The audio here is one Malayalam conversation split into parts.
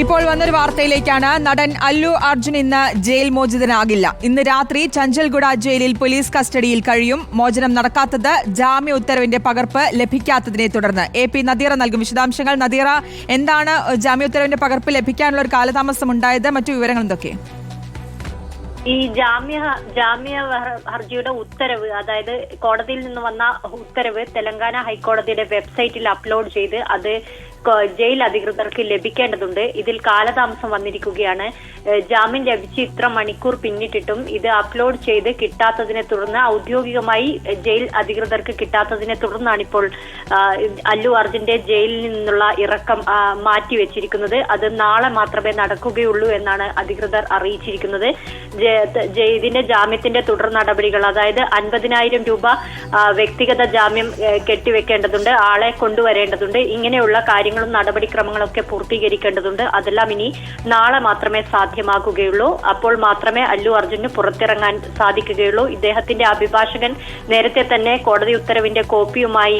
ഇപ്പോൾ വന്നൊരു വാർത്തയിലേക്കാണ്. നടൻ അല്ലു അർജുൻ ഇന്ന് ജയിൽ മോചിതനാകില്ല. ഇന്ന് രാത്രി ചഞ്ചൽഗുഡ ജയിലിൽ പോലീസ് കസ്റ്റഡിയിൽ കഴിയും. മോചനം നടക്കാത്തത് ജാമ്യ ഉത്തരവിന്റെ പകർപ്പ് ലഭിക്കാത്തതിനെ തുടർന്ന്. എ പി നദീറ നൽകും വിശദാംശങ്ങൾ. നദീറ എന്താണ് ജാമ്യ ഉത്തരവിന്റെ പകർപ്പ് ലഭിക്കാനുള്ള ഒരു കാലതാമസം ഉണ്ടായത്? മറ്റു വിവരങ്ങൾ എന്തൊക്കെ? ഈ ജാമ്യ ജാമ്യ ഹർ- ഹർജിയുടെ ഉത്തരവ് അതായത് കോടതിയിൽ നിന്ന് വന്ന ഉത്തരവ് തെലങ്കാന ഹൈക്കോടതിയുടെ വെബ്സൈറ്റിൽ അപ്ലോഡ് ചെയ്ത് അത് ജയിൽ അധികൃതർക്ക് ലഭിക്കേണ്ടതുണ്ട്. ഇതിൽ കാലതാമസം വന്നിരിക്കുകയാണ്. ജാമ്യം ലഭിച്ച് ഇത്ര മണിക്കൂർ പിന്നിട്ടിട്ടും ഇത് അപ്ലോഡ് ചെയ്ത് കിട്ടാത്തതിനെ തുടർന്ന് ഔദ്യോഗികമായി ജയിൽ അധികൃതർക്ക് കിട്ടാത്തതിനെ തുടർന്നാണ് ഇപ്പോൾ അല്ലു അർജുന്റെ ജയിലിൽ നിന്നുള്ള ഇറക്കം മാറ്റിവെച്ചിരിക്കുന്നത് അത് നാളെ മാത്രമേ നടക്കുകയുള്ളൂ എന്നാണ് അധികൃതർ അറിയിച്ചിരിക്കുന്നത്. ഇതിന്റെ ജാമ്യത്തിന്റെ തുടർ നടപടികൾ അതായത് അൻപതിനായിരം രൂപ വ്യക്തിഗത ജാമ്യം കെട്ടിവെക്കേണ്ടതുണ്ട് ആളെ കൊണ്ടുവരേണ്ടതുണ്ട് ഇങ്ങനെയുള്ള കാര്യങ്ങളും നടപടിക്രമങ്ങളൊക്കെ പൂർത്തീകരിക്കേണ്ടതുണ്ട്. അതെല്ലാം ഇനി നാളെ മാത്രമേ സാധ്യമാകുകയുള്ളൂ. അപ്പോൾ മാത്രമേ അല്ലു അർജുന് പുറത്തിറങ്ങാൻ സാധിക്കുകയുള്ളൂ. ഇദ്ദേഹത്തിന്റെ അഭിഭാഷകൻ നേരത്തെ തന്നെ കോടതി ഉത്തരവിന്റെ കോപ്പിയുമായി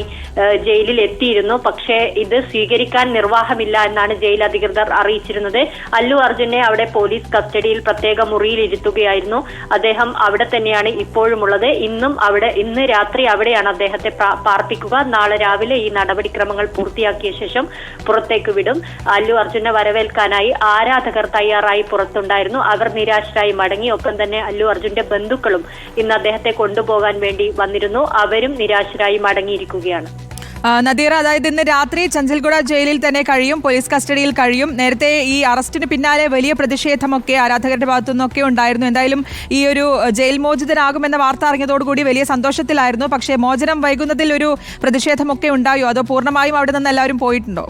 ജയിലിൽ എത്തിയിരുന്നു. പക്ഷേ ഇത് സ്വീകരിക്കാൻ നിർവാഹമില്ല എന്നാണ് ജയിൽ അധികൃതർ അറിയിച്ചിരുന്നത്. അല്ലു അർജുനെ അവിടെ പോലീസ് കസ്റ്റഡിയിൽ പ്രത്യേക മുറിയിൽ ഇരുത്തുകയായിരുന്നു അദ്ദേഹം അവിടെ തന്നെയാണ് ഇപ്പോഴുമുള്ളത്. ഇന്നും അവിടെ ഇന്ന് രാത്രി അവിടെയാണ് അദ്ദേഹത്തെ പാർപ്പിക്കുക. നാളെ രാവിലെ ഈ നടപടിക്രമങ്ങൾ പൂർത്തിയാക്കിയ ശേഷം പുറത്തേക്ക് വിടും. അല്ലു അർജുനെ വരവേൽക്കാനായി ആരാധകർ തയ്യാറായി പുറത്തുണ്ടായിരുന്നു. അവർ നിരാശരായി മടങ്ങി. ഒപ്പം തന്നെ അല്ലു അർജുന്റെ ബന്ധുക്കളും ഇന്ന് അദ്ദേഹത്തെ കൊണ്ടുപോകാൻ വേണ്ടി വന്നിരുന്നു. അവരും നിരാശരായി മടങ്ങിയിരിക്കുകയാണ്. നദീറ അതായത് ഇന്ന് രാത്രി ചഞ്ചൽഗുഡ ജയിലിൽ തന്നെ കഴിയും പോലീസ് കസ്റ്റഡിയിൽ കഴിയും. നേരത്തെ ഈ അറസ്റ്റിന് പിന്നാലെ വലിയ പ്രതിഷേധമൊക്കെ ആരാധകരുടെ ഭാഗത്തു നിന്നൊക്കെ ഉണ്ടായിരുന്നു. എന്തായാലും ഈ ഒരു ജയിൽ മോചിതനാകുമെന്ന വാർത്ത അറിഞ്ഞതോടുകൂടി വലിയ സന്തോഷത്തിലായിരുന്നു. പക്ഷേ മോചനം വൈകുന്നതിൽ ഒരു പ്രതിഷേധമൊക്കെ ഉണ്ടായോ? അതോ പൂർണമായും അവിടെ നിന്ന് എല്ലാവരും പോയിട്ടുണ്ടോ?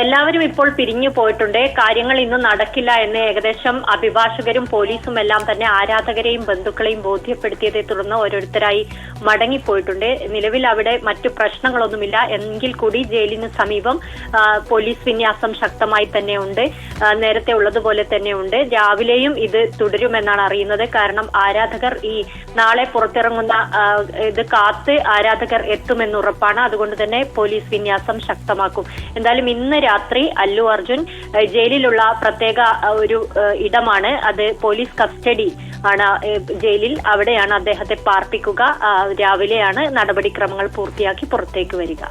എല്ലാവരും ഇപ്പോൾ പിരിഞ്ഞു പോയിട്ടുണ്ട്. കാര്യങ്ങൾ ഇന്ന് നടക്കില്ല എന്ന് ഏകദേശം അഭിഭാഷകരും പോലീസും എല്ലാം തന്നെ ആരാധകരെയും ബന്ധുക്കളെയും ബോധ്യപ്പെടുത്തിയതെ തുടർന്ന് ഓരോരുത്തരായി മടങ്ങിപ്പോയിട്ടുണ്ട്. നിലവിൽ അവിടെ മറ്റു പ്രശ്നങ്ങളൊന്നുമില്ല. എങ്കിൽ കൂടി ജയിലിന് സമീപം പോലീസ് വിന്യാസം ശക്തമായി തന്നെ ഉണ്ട് നേരത്തെ ഉള്ളതുപോലെ തന്നെ ഉണ്ട് രാവിലെയും ഇത് തുടരുമെന്നാണ് അറിയുന്നത്. കാരണം ആരാധകർ ഈ നാളെ പുറത്തിറങ്ങുന്ന ഇത് കാത്ത് ആരാധകർ എത്തുമെന്ന് ഉറപ്പാണ്. അതുകൊണ്ട് തന്നെ പോലീസ് വിന്യാസം ശക്തമാക്കും. എന്തായാലും ഇന്ന് രാത്രി അല്ലു അർജുൻ ജയിലിലുള്ള പ്രത്യേക ഒരു ഇടമാണ്. അത് പോലീസ് കസ്റ്റഡി ആണ് ജയിലിൽ. അവിടെയാണ് അദ്ദേഹത്തെ പാർപ്പിക്കുക. രാവിലെയാണ് നടപടിക്രമങ്ങൾ പൂർത്തിയാക്കി പുറത്തേക്ക് വരിക.